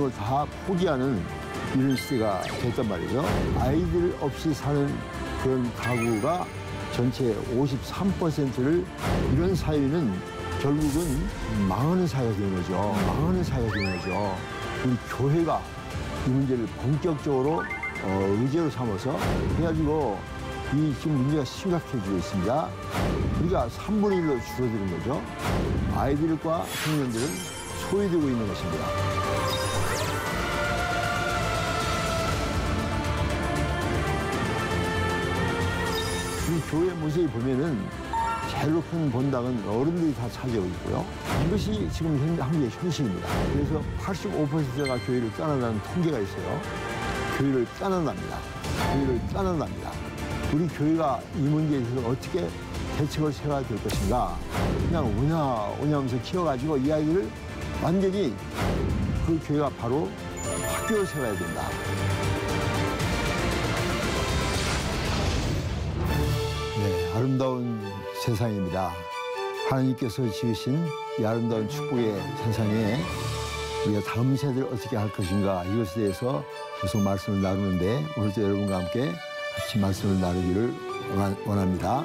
모든 걸 다 포기하는 이런 시대가 됐단 말이죠. 아이들 없이 사는 그런 가구가 전체 53%를 이런 사회는 결국은 망하는 사회가 되는 거죠. 망하는 사회가 되는 거죠. 우리 교회가 이 문제를 본격적으로 어, 의제로 삼아서 해가지고 이 지금 문제가 심각해지고 있습니다. 우리가 3분의 1로 줄어드는 거죠. 아이들과 청년들은 소외되고 있는 것입니다. 교회 모습을 보면은 제일 높은 본당은 어른들이 다 차지하고 있고요. 이것이 지금 현- 한국의 현실입니다. 그래서 85%가 교회를 떠난다는 통계가 있어요. 교회를 떠난답니다. 교회를 떠난답니다. 우리 교회가 이 문제에 대해서 어떻게 대책을 세워야 될 것인가. 그냥 오냐 오냐 하면서 키워가지고 이 아이들을 완전히 그 교회가 바로 학교를 세워야 된다. 아름다운 세상입니다. 하나님께서 지으신 이 아름다운 축복의 세상에 우리가 다음 세대를 어떻게 할 것인가 이것에 대해서 계속 말씀을 나누는데 오늘도 여러분과 함께 같이 말씀을 나누기를 원합니다.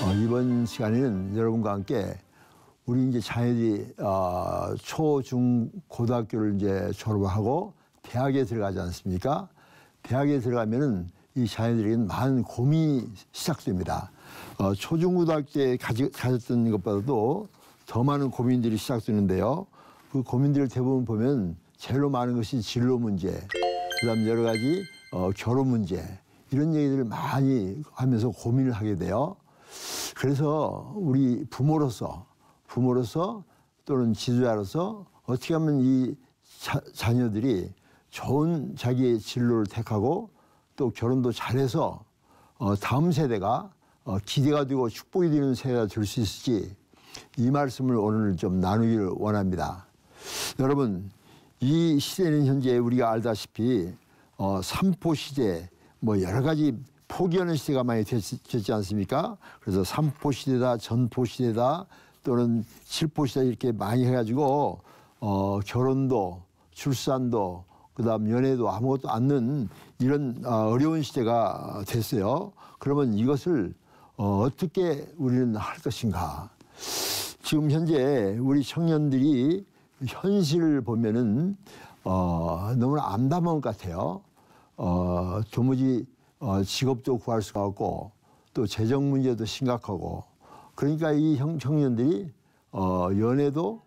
어, 이번 시간에는 여러분과 함께 우리 이제 자녀들이 어, 초, 중, 고등학교를 이제 졸업하고 대학에 들어가지 않습니까? 대학에 들어가면은 이 자녀들에게는 많은 고민이 시작됩니다. 어, 초중고등학교 때 가지, 가졌던 것보다도 더 많은 고민들이 시작되는데요. 그 고민들을 대부분 보면 제일로 많은 것이 진로 문제, 그다음 여러 가지 어, 결혼 문제 이런 얘기들을 많이 하면서 고민을 하게 돼요. 그래서 우리 부모로서 부모로서 또는 지도자로서 어떻게 하면 이 자, 자녀들이 좋은 자기의 진로를 택하고 또 결혼도 잘해서 어, 다음 세대가 어, 기대가 되고 축복이 되는 세대가 될 수 있을지 이 말씀을 오늘 좀 나누기를 원합니다. 여러분 이 시대는 현재 우리가 알다시피 어, 삼포 시대 뭐 여러 가지 포기하는 시대가 많이 됐, 지 않습니까? 그래서 삼포 시대다, 전포 시대다, 또는 칠포 시대 이렇게 많이 해가지고 어, 결혼도 출산도 그다음 연애도 아무것도 않는 이런 어, 어려운 시대가 됐어요. 그러면 이것을 어, 어떻게 우리는 할 것인가? 지금 현재 우리 청년들이 현실을 보면은 어, 너무나 암담한 것 같아요. 어, 도무지 어, 직업도 구할 수가 없고 또 재정 문제도 심각하고 그러니까 이 형, 청년들이 어, 연애도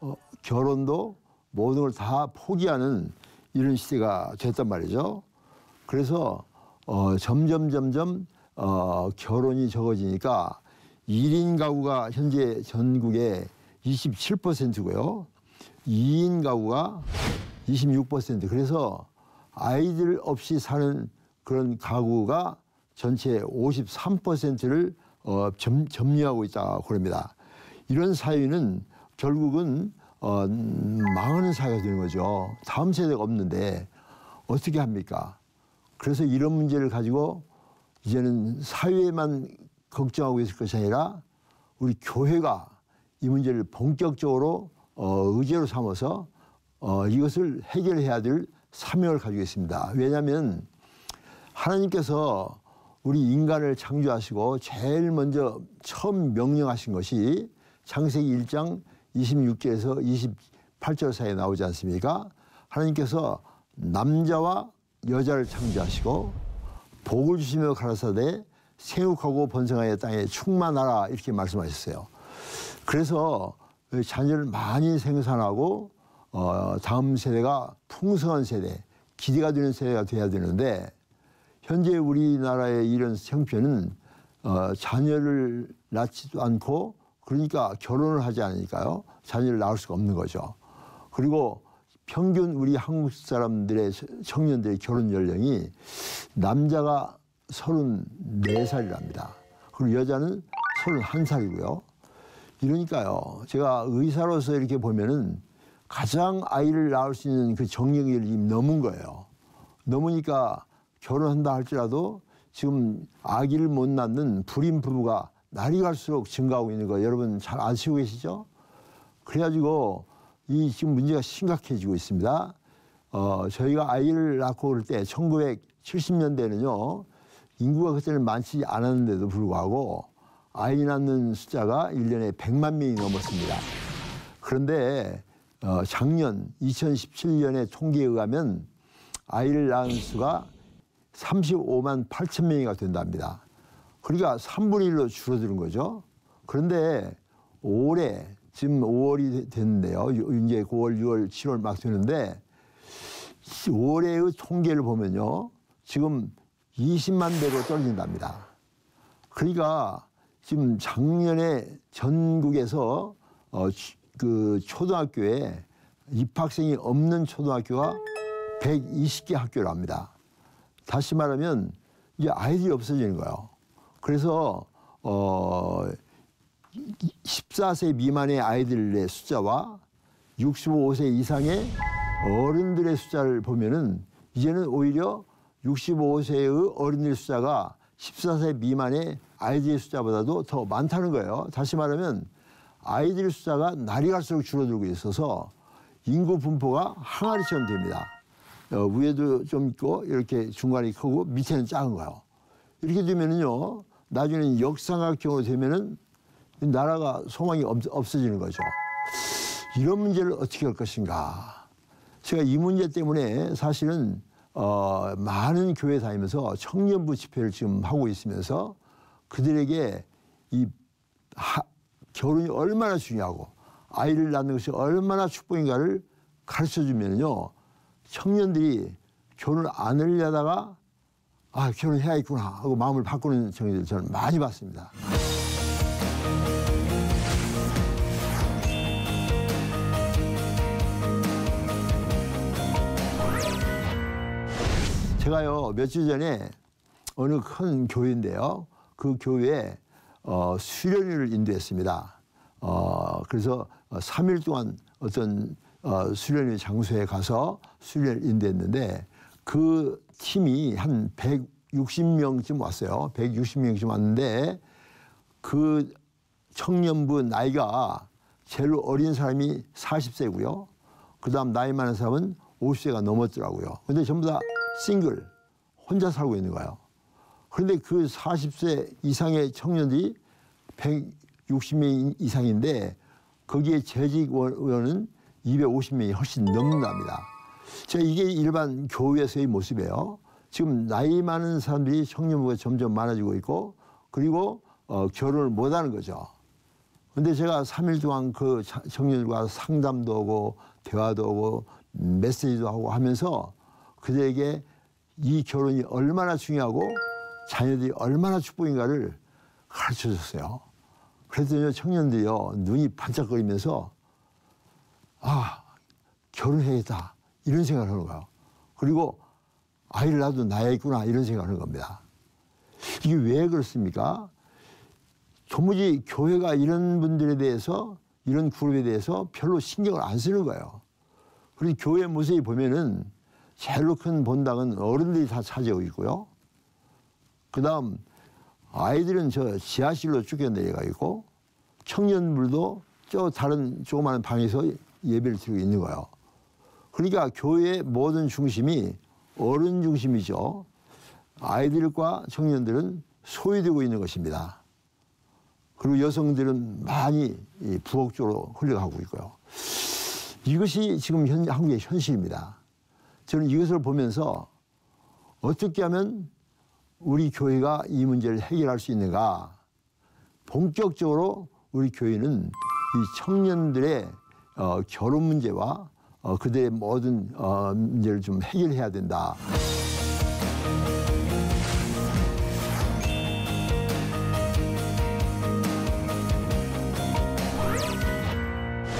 어, 결혼도 모든 걸 다 포기하는 이런 시대가 됐단 말이죠. 그래서 어, 점점 점점 어, 결혼이 적어지니까 1인 가구가 현재 전국에 27%고요. 2인 가구가 26% 그래서 아이들 없이 사는 그런 가구가 전체 53%를 어, 점, 점유하고 있다고 그럽니다. 이런 사회는 결국은 어, 망하는 사회가 되는 거죠. 다음 세대가 없는데 어떻게 합니까? 그래서 이런 문제를 가지고 이제는 사회만 걱정하고 있을 것이 아니라 우리 교회가 이 문제를 본격적으로 어, 의제로 삼아서 어, 이것을 해결해야 될 사명을 가지고 있습니다. 왜냐하면 하나님께서 우리 인간을 창조하시고 제일 먼저 처음 명령하신 것이 창세기 1장 26절에서 28절 사이에 나오지 않습니까? 하나님께서 남자와 여자를 창조하시고 복을 주시며 가라사대 생육하고 번성하여 땅에 충만하라 이렇게 말씀하셨어요. 그래서 자녀를 많이 생산하고 어, 다음 세대가 풍성한 세대, 기대가 되는 세대가 돼야 되는데 현재 우리나라의 이런 형편은 어, 자녀를 낳지도 않고 그러니까 결혼을 하지 않으니까요. 자녀를 낳을 수가 없는 거죠. 그리고 평균 우리 한국 사람들의 청년들의 결혼 연령이 남자가 34살이랍니다. 그리고 여자는 31살이고요. 이러니까요. 제가 의사로서 이렇게 보면은 가장 아이를 낳을 수 있는 그 정령이 넘은 거예요. 넘으니까 결혼한다 할지라도 지금 아기를 못 낳는 불임 부부가 날이 갈수록 증가하고 있는 거 여러분 잘 아시고 계시죠? 그래가지고 이 지금 문제가 심각해지고 있습니다. 어, 저희가 아이를 낳고 그럴 때 1970년대는요, 인구가 그때는 많지 않았는데도 불구하고 아이 낳는 숫자가 1년에 100만 명이 넘었습니다. 그런데 어, 작년 2017년의 통계에 의하면 아이를 낳은 수가 35만 8천 명이가 된답니다. 그러니까 3분의 1로 줄어드는 거죠. 그런데 올해 지금 5월이 됐는데요. 이제 9월, 6월, 7월 막 되는데 올해의 통계를 보면요. 지금 20만 대로 떨어진답니다. 그러니까 지금 작년에 전국에서 어, 그 초등학교에 입학생이 없는 초등학교가 120개 학교랍니다. 다시 말하면 이제 아이들이 없어지는 거예요. 그래서 어 14세 미만의 아이들의 숫자와 65세 이상의 어른들의 숫자를 보면은 이제는 오히려 65세의 어른들 숫자가 14세 미만의 아이들의 숫자보다도 더 많다는 거예요. 다시 말하면 아이들 숫자가 날이 갈수록 줄어들고 있어서 인구 분포가 항아리처럼 됩니다. 어, 위에도 좀 있고 이렇게 중간이 크고 밑에는 작은 거예요. 이렇게 되면은요 나중에는 역삼각형으로 되면은 나라가 소망이 없, 없어지는 거죠. 이런 문제를 어떻게 할 것인가. 제가 이 문제 때문에 사실은 어, 많은 교회 다니면서 청년부 집회를 지금 하고 있으면서 그들에게 이 하, 결혼이 얼마나 중요하고 아이를 낳는 것이 얼마나 축복인가를 가르쳐 주면요. 청년들이 결혼을 안 하려다가 아, 결혼해야겠구나 하고 마음을 바꾸는 청년들 저는 많이 봤습니다. 제가요, 며칠 전에 어느 큰 교회인데요. 그 교회에 어, 수련회를 인도했습니다. 어, 그래서 3일 동안 어떤 어, 수련회 장소에 가서 수련을 인도했는데 그 팀이 한 160명쯤 왔어요. 160명쯤 왔는데 그 청년부 나이가 제일 어린 사람이 40세고요. 그 다음 나이 많은 사람은 50세가 넘었더라고요. 근데 전부 다 싱글, 혼자 살고 있는 거예요. 그런데 그 40세 이상의 청년들이 160명 이상인데 거기에 재직 의원은 250명이 훨씬 넘는답니다. 제가 이게 일반 교회에서의 모습이에요. 지금 나이 많은 사람들이 청년부가 점점 많아지고 있고 그리고 어, 결혼을 못 하는 거죠. 근데 제가 3일 동안 그 청년들과 상담도 하고 대화도 하고 메시지도 하고 하면서 그들에게 이 결혼이 얼마나 중요하고 자녀들이 얼마나 축복인가를 가르쳐 줬어요. 그랬더니 청년들이요, 눈이 반짝거리면서 아, 결혼해야겠다. 이런 생각을 하는 거예요. 그리고 아이를 낳아도 나야겠구나. 이런 생각을 하는 겁니다. 이게 왜 그렇습니까? 도무지 교회가 이런 분들에 대해서 이런 그룹에 대해서 별로 신경을 안 쓰는 거예요. 그리고 교회 모습이 보면은 제일로 큰 본당은 어른들이 다 차지하고 있고요. 그 다음 아이들은 저 지하실로 쫓겨 내려가 있고 청년들도 저 다른 조그마한 방에서 예배를 드리고 있는 거예요. 그러니까 교회의 모든 중심이 어른 중심이죠. 아이들과 청년들은 소외되고 있는 것입니다. 그리고 여성들은 많이 부엌 쪽으로 흘러가고 있고요. 이것이 지금 현, 한국의 현실입니다. 저는 이것을 보면서 어떻게 하면 우리 교회가 이 문제를 해결할 수 있는가? 본격적으로 우리 교회는 이 청년들의 어, 결혼 문제와 어, 그들의 모든 어, 문제를 좀 해결해야 된다.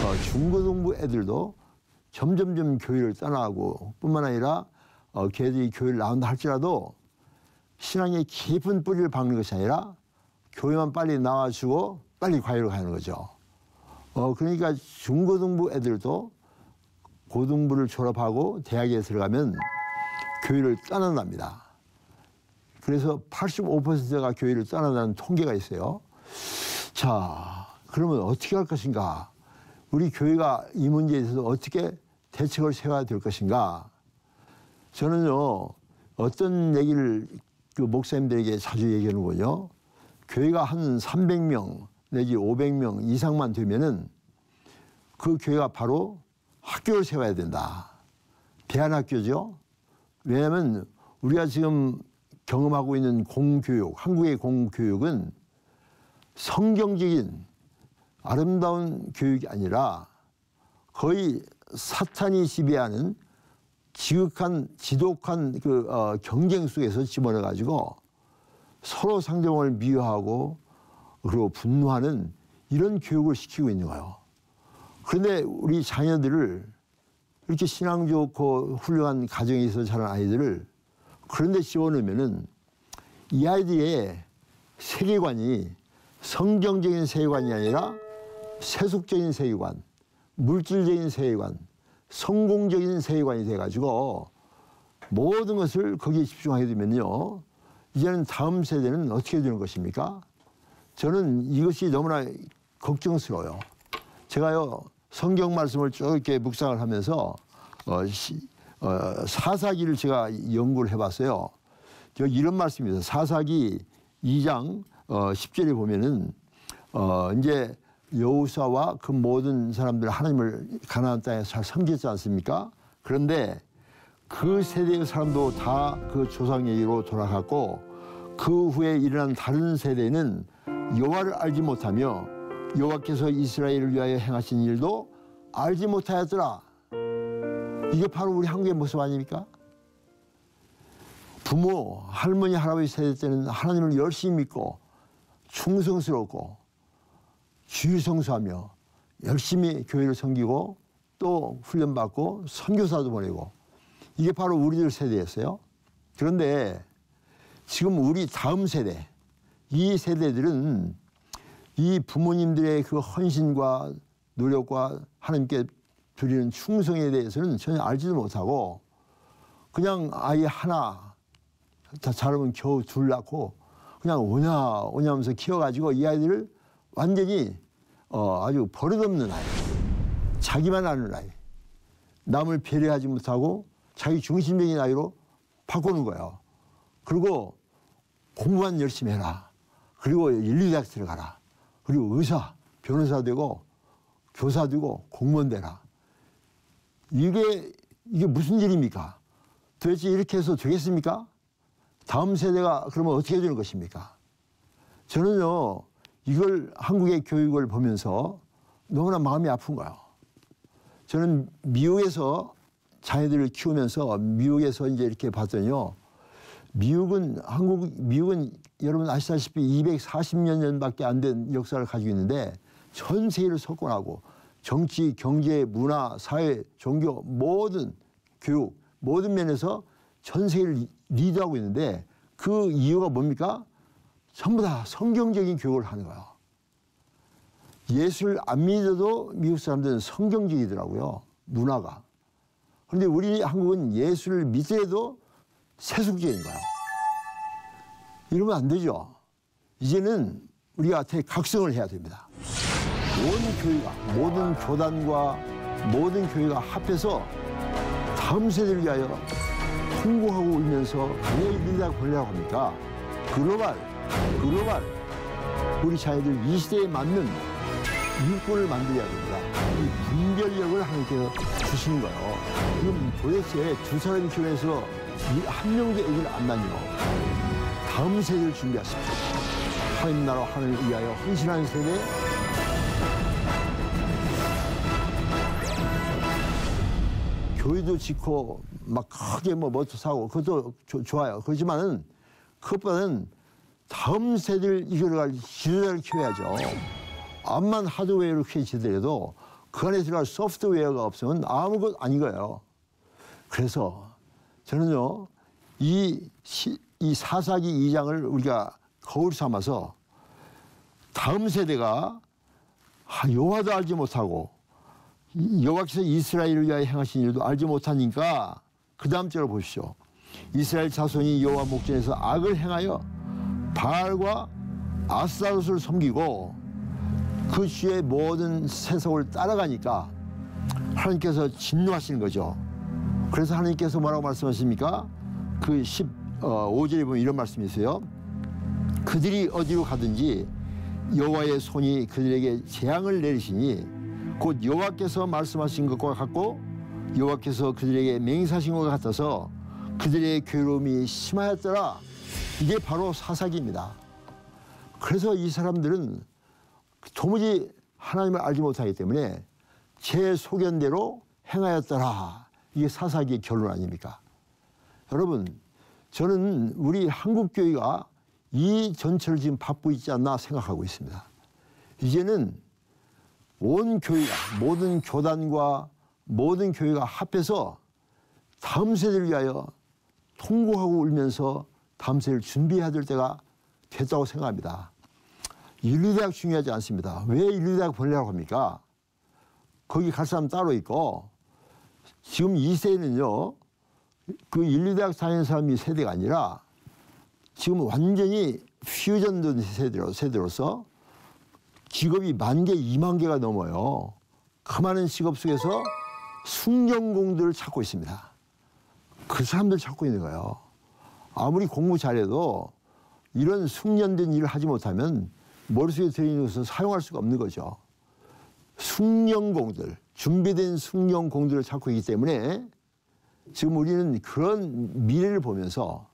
어, 중고등부 애들도 점점점 교회를 떠나고 뿐만 아니라 어, 걔들이 교회를 나온다 할지라도 신앙의 깊은 뿌리를 박는 것이 아니라 교회만 빨리 나와주고 빨리 과외로 가는 거죠. 어, 그러니까 중고등부 애들도 고등부를 졸업하고 대학에 들어가면 교회를 떠난답니다. 그래서 85%가 교회를 떠나다는 통계가 있어요. 자, 그러면 어떻게 할 것인가? 우리 교회가 이 문제에 대해서 어떻게 대책을 세워야 될 것인가? 저는요, 어떤 얘기를 그 목사님들에게 자주 얘기하는군요. 교회가 한 300명 내지 500명 이상만 되면은 그 교회가 바로 학교를 세워야 된다. 대안학교죠. 왜냐하면 우리가 지금 경험하고 있는 공교육, 한국의 공교육은 성경적인 아름다운 교육이 아니라 거의 사탄이 지배하는 지극한 지독한 그 어, 경쟁 속에서 집어넣어 가지고 서로 상대방을 미워하고 그리고 분노하는 이런 교육을 시키고 있는 거예요. 그런데 우리 자녀들을 이렇게 신앙 좋고 훌륭한 가정에서 자란 아이들을 그런데 집어넣으면은 이 아이들의 세계관이 성경적인 세계관이 아니라 세속적인 세계관, 물질적인 세계관, 성공적인 세계관이 돼가지고 모든 것을 거기에 집중하게 되면요. 이제는 다음 세대는 어떻게 되는 것입니까? 저는 이것이 너무나 걱정스러워요. 제가요, 성경 말씀을 쭉 이렇게 묵상을 하면서 어, 시, 어, 사사기를 제가 연구를 해봤어요. 저 이런 말씀입니다. 사사기 2장 어, 10절에 보면은 어, 이제 여우사와 그 모든 사람들 하나님을 가나안 땅에서 잘 섬겼지 않습니까? 그런데 그 세대의 사람도 다 그 조상 얘기로 돌아갔고 그 후에 일어난 다른 세대는 여호와를 알지 못하며 여호와께서 이스라엘을 위하여 행하신 일도 알지 못하였더라. 이게 바로 우리 한국의 모습 아닙니까? 부모, 할머니, 할아버지 세대 때는 하나님을 열심히 믿고 충성스럽고 주일 성수하며 열심히 교회를 섬기고 또 훈련받고 선교사도 보내고 이게 바로 우리들 세대였어요. 그런데 지금 우리 다음 세대 이 세대들은 이 부모님들의 그 헌신과 노력과 하나님께 드리는 충성에 대해서는 전혀 알지도 못하고 그냥 아이 하나 다 자라면 겨우 둘 낳고 그냥 오냐 오냐 하면서 키워가지고 이 아이들을 완전히 어, 아주 버릇없는 아이 자기만 아는 아이 남을 배려하지 못하고 자기 중심적인 아이로 바꾸는 거예요. 그리고 공부만 열심히 해라. 그리고 인류대학 들어가라. 그리고 의사, 변호사 되고 교사 되고 공무원 되라. 이게 이게 무슨 일입니까? 도대체 이렇게 해서 되겠습니까? 다음 세대가 그러면 어떻게 되는 것입니까? 저는요 이걸 한국의 교육을 보면서 너무나 마음이 아픈 거예요. 저는 미국에서 자녀들을 키우면서 미국에서 이제 이렇게 봤더니요. 미국은 한국 미국은 여러분 아시다시피 240년 전밖에 안 된 역사를 가지고 있는데 전 세계를 석권하고 정치, 경제, 문화, 사회, 종교 모든 교육 모든 면에서 전 세계를 리드하고 있는데 그 이유가 뭡니까? 전부 다 성경적인 교육을 하는 거예요. 예수를 안 믿어도 미국 사람들은 성경적이더라고요. 문화가. 그런데 우리 한국은 예수를 믿어도 세속적인 거예요. 이러면 안 되죠. 이제는 우리가 각성을 해야 됩니다. 온 교회가, 모든 교단과 모든 교회가 합해서 다음 세대를 위하여 통곡하고 울면서 왜 이리다 걸려고 합니까? 글로벌, 글로벌, 우리 자녀들 이 시대에 맞는 일꾼을 만들어야 됩니다. 이 분별력을 하나님께서 주신 거예요. 그럼 도대체 두 사람이 교회에서 한 명도 애기를 안 낳냐? 다음 세대를 준비하십시오. 하나님 나라 하나님을 위하여 헌신하는 세대, 교회도 짓고 막 크게 뭐 뭐도 사고 그것도 조, 좋아요. 그렇지만은 그것보다는 다음 세대를 이끌어갈 지도자를 키워야죠. 암만 하드웨어를 키우시더라도 그 안에 들어갈 소프트웨어가 없으면 아무것도 아닌 거예요. 그래서 저는요, 이, 시, 이 사사기 2장을 우리가 거울 삼아서 다음 세대가 여호와도 알지 못하고 여호와께서 이스라엘을 위하여 행하신 일도 알지 못하니까 그 다음 절을 보십시오. 이스라엘 자손이 여호와 목전에서 악을 행하여 바알과 아스타롯을 섬기고 그 주의 모든 세속을 따라가니까 하나님께서 진노하시는 거죠. 그래서 하나님께서 뭐라고 말씀하십니까? 그 15절에 보면 이런 말씀이 있어요. 그들이 어디로 가든지 여호와의 손이 그들에게 재앙을 내리시니 곧 여호와께서 말씀하신 것과 같고 여호와께서 그들에게 맹세하신 것 같아서 그들의 괴로움이 심하였더라. 이게 바로 사사기입니다. 그래서 이 사람들은 도무지 하나님을 알지 못하기 때문에 제 소견대로 행하였더라. 이게 사사기의 결론 아닙니까? 여러분, 저는 우리 한국 교회가 이 전철을 지금 밟고 있지 않나 생각하고 있습니다. 이제는 온 교회가 모든 교단과 모든 교회가 합해서 다음 세대를 위하여 통곡하고 울면서 다음 세대를 준비해야 될 때가 됐다고 생각합니다. 인류대학 중요하지 않습니다. 왜 인류대학 보내라고 합니까? 거기 갈 사람 따로 있고 지금 이 세대는요 그 인류대학 다니는 사람이 세대가 아니라 지금 완전히 퓨전된 세대로, 세대로서 직업이 만 개, 이만 개가 넘어요. 그 많은 직업 속에서 숙련공들을 찾고 있습니다. 그 사람들 찾고 있는 거예요. 아무리 공부 잘해도 이런 숙련된 일을 하지 못하면 머릿속에 들어있는 것을 사용할 수가 없는 거죠. 숙련공들, 준비된 숙련 공들을 찾고 있기 때문에 지금 우리는 그런 미래를 보면서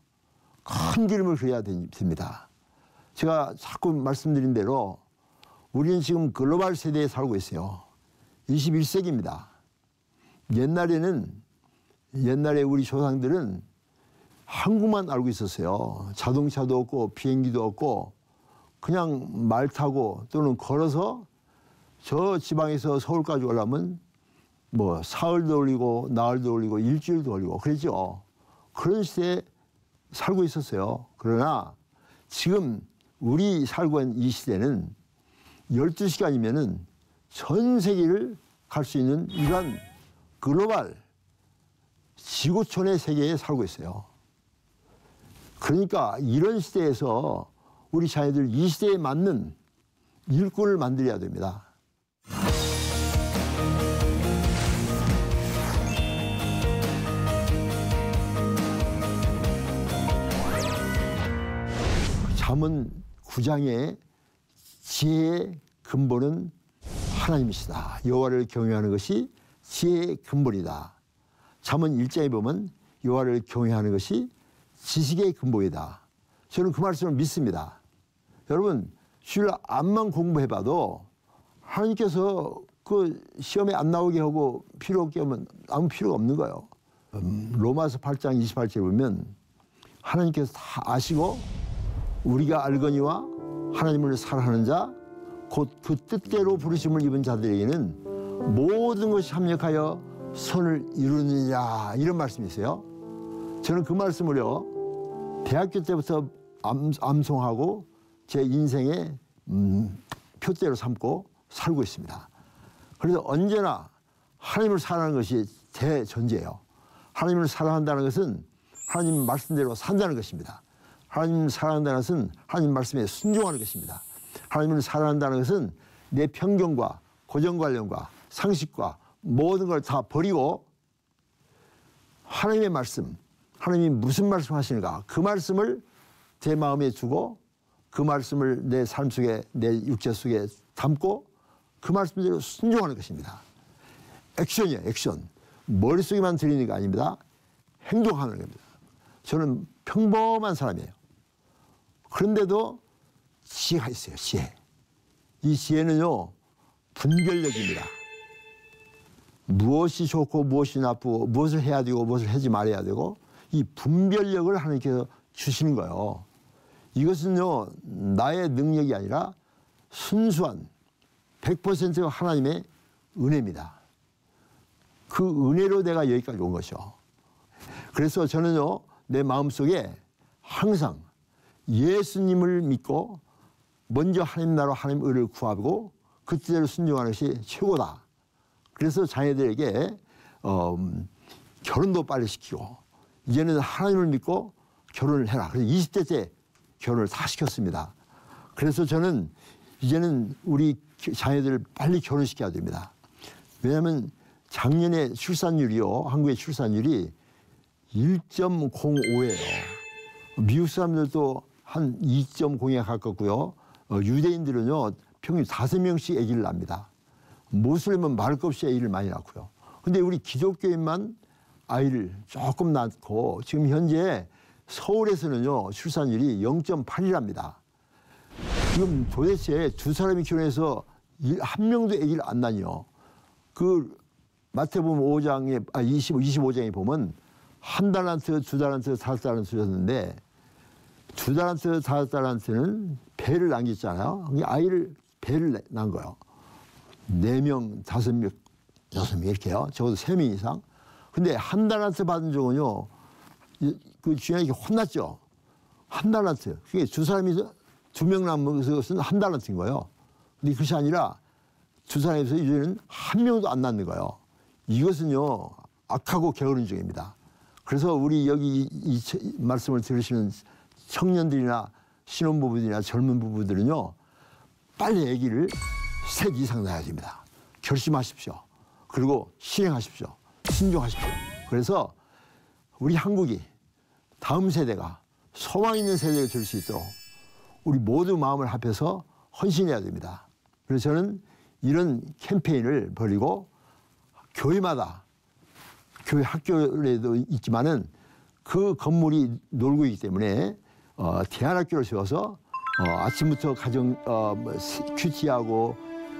큰 그림을 그려야 됩니다. 제가 자꾸 말씀드린 대로 우리는 지금 글로벌 세대에 살고 있어요. 21세기입니다. 옛날에는 옛날에 우리 조상들은 한국만 알고 있었어요. 자동차도 없고 비행기도 없고 그냥 말 타고 또는 걸어서 저 지방에서 서울까지 오려면 뭐 사흘도 올리고 나흘도 올리고 일주일도 올리고 그랬죠. 그런 시대에 살고 있었어요. 그러나 지금 우리 살고 있는 이 시대는 12시간이면은 전 세계를 갈 수 있는 이러한 글로벌 지구촌의 세계에 살고 있어요. 그러니까 이런 시대에서 우리 자녀들 이 시대에 맞는 일꾼을 만들어야 됩니다. 잠언 9장의 지혜의 근본은 하나님이시다. 여호와를 경외하는 것이 지혜의 근본이다. 잠언 1장에 보면 여호와를 경외하는 것이 지식의 근본이다. 저는 그 말씀을 믿습니다. 여러분 주일 암만 공부해봐도 하나님께서 그 시험에 안 나오게 하고 필요 없게 하면 아무 필요가 없는 거예요. 음, 로마서 8장 28절 보면 하나님께서 다 아시고 우리가 알거니와 하나님을 사랑하는 자 곧 그 뜻대로 부르심을 입은 자들에게는 모든 것이 합력하여 선을 이루느냐 이런 말씀이 있어요. 저는 그 말씀을요 대학교 때부터 암, 암송하고 제 인생의 음, 표대로 삼고 살고 있습니다. 그래서 언제나 하나님을 사랑하는 것이 제 전제예요. 하나님을 사랑한다는 것은 하나님 말씀대로 산다는 것입니다. 하나님을 사랑한다는 것은 하나님 말씀에 순종하는 것입니다. 하나님을 사랑한다는 것은 내 편견과 고정관념과 상식과 모든 걸 다 버리고 하나님의 말씀, 하나님이 무슨 말씀 하시는가 그 말씀을 제 마음에 두고 그 말씀을 내 삶 속에 내 육체 속에 담고 그 말씀대로 순종하는 것입니다. 액션이에요, 액션. 머릿속에만 들리는 게 아닙니다. 행동하는 겁니다. 저는 평범한 사람이에요. 그런데도 지혜가 있어요, 지혜. 이 지혜는요, 분별력입니다. 무엇이 좋고 무엇이 나쁘고 무엇을 해야 되고 무엇을 하지 말아야 되고 이 분별력을 하나님께서 주시는 거예요. 이것은요, 나의 능력이 아니라 순수한 100% 하나님의 은혜입니다. 그 은혜로 내가 여기까지 온 것이요. 그래서 저는요, 내 마음속에 항상 예수님을 믿고 먼저 하나님 나라 하나님 의를 구하고 그 뜻대로 순종하는 것이 최고다. 그래서 자녀들에게 어, 결혼도 빨리 시키고 이제는 하나님을 믿고 결혼을 해라. 그래서 20대 때 결혼을 다 시켰습니다. 그래서 저는 이제는 우리 자녀들을 빨리 결혼시켜야 됩니다. 왜냐하면 작년에 출산율이요. 한국의 출산율이 1.05예요. 미국 사람들도 한 2.0에 가깝고요. 어, 유대인들은요. 평균 5명씩 아기를 낳습니다. 모슬림은 말할 것 없이 아기를 많이 낳고요. 근데 우리 기독교인만 아이를 조금 낳고 지금 현재 서울에서는요. 출산율이 0.8이랍니다. 지금 도대체 두 사람이 결혼해서 한 명도 아기를 안 낳니요. 그 마태복음 5장에 아 25, 25장에 보면 한 달란트, 두 달란트, 다섯 달란트 줬는데 두 달란트, 다섯 달란트는 배를 남겼잖아요. 아이를 배를 난 거예요. 네 명, 다섯 명, 여섯 명 이렇게요. 적어도 세 명 이상. 근데 한 달란트 받은 적은요. 그 주인에게 혼났죠. 한 달란트. 그게 두 사람이 두 명 남은 것은 한 달란트인 거예요. 근데 그것이 아니라 두 사람에서 이제는 한 명도 안 낳는 거예요. 이것은요 악하고 게으른 중입니다. 그래서 우리 여기 이, 이 말씀을 들으시는 청년들이나 신혼부부들이나 젊은 부부들은요 빨리 아기를 셋 이상 낳아야 됩니다. 결심하십시오. 그리고 실행하십시오. 신중하십시오. 그래서 우리 한국이 다음 세대가 소망 있는 세대가 될 수 있도록 우리 모두 마음을 합해서 헌신해야 됩니다. 그래서 저는 이런 캠페인을 벌이고 교회마다 교회 학교에도 있지만은 그 건물이 놀고 있기 때문에 어, 대안학교를 세워서 어, 아침부터 가정 어, 뭐, 큐티하고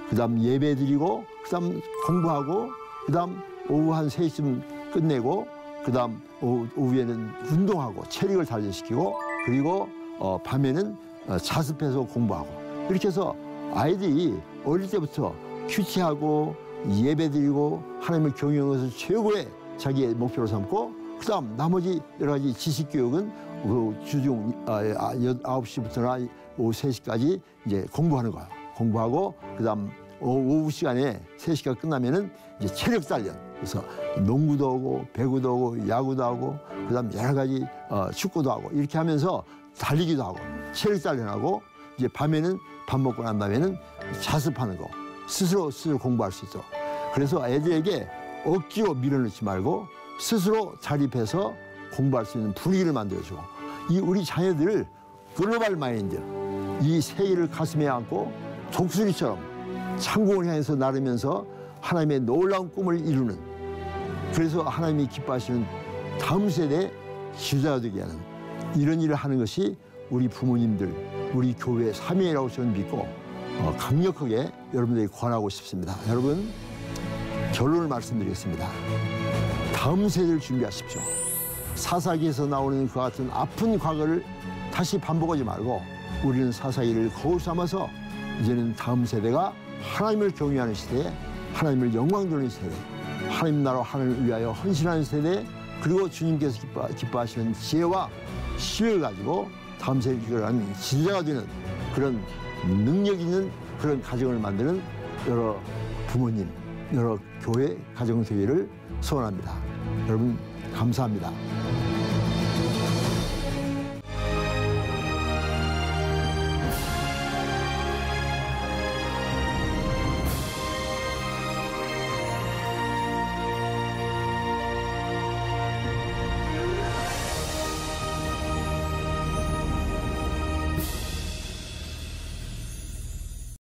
그다음 예배 드리고 그다음 공부하고 그다음 오후 한 3시쯤 끝내고 그다음 오후, 오후에는 운동하고 체력을 단련시키고 그리고 어, 밤에는 어, 자습해서 공부하고. 이렇게 해서 아이들이 어릴 때부터 큐티하고 예배 드리고 하나님을 경영하는 것을 최고의 자기의 목표로 삼고 그다음 나머지 여러 가지 지식 교육은 그 주중 아, 9시부터나 아, 오후 3시까지 이제 공부하는 거예요. 공부하고 그다음 오후 시간에 3시가 끝나면은 이제 체력 단련. 그래서 농구도 하고 배구도 하고 야구도 하고 그다음 여러 가지 어, 축구도 하고 이렇게 하면서 달리기도 하고 체력 단련하고 이제 밤에는 밥 먹고 난 다음에는 자습하는 거 스스로 스스로 공부할 수 있죠. 그래서 애들에게 억지로 밀어넣지 말고 스스로 자립해서 공부할 수 있는 분위기를 만들어주고 이 우리 자녀들을 글로벌 마인드 이 세계를 가슴에 안고 독수리처럼 창공을 향해서 나르면서 하나님의 놀라운 꿈을 이루는 그래서 하나님이 기뻐하시는 다음 세대 지도자가 되게 하는 이런 일을 하는 것이 우리 부모님들 우리 교회의 사명이라고 저는 믿고 어, 강력하게 여러분들에게 권하고 싶습니다. 여러분 결론을 말씀드리겠습니다. 다음 세대를 준비하십시오. 사사기에서 나오는 그 같은 아픈 과거를 다시 반복하지 말고 우리는 사사기를 거울 삼아서 이제는 다음 세대가 하나님을 경외하는 시대에 하나님을 영광 돌리는 세대 하나님 나라 하나님을 위하여 헌신하는 세대 그리고 주님께서 기뻐, 기뻐하시는 지혜와 신을 가지고 다음 세대를 이끌어가는 지도자가 되는 그런 능력 있는 그런 가정을 만드는 여러 부모님, 여러 교회 가정교회를 소원합니다. 여러분 감사합니다.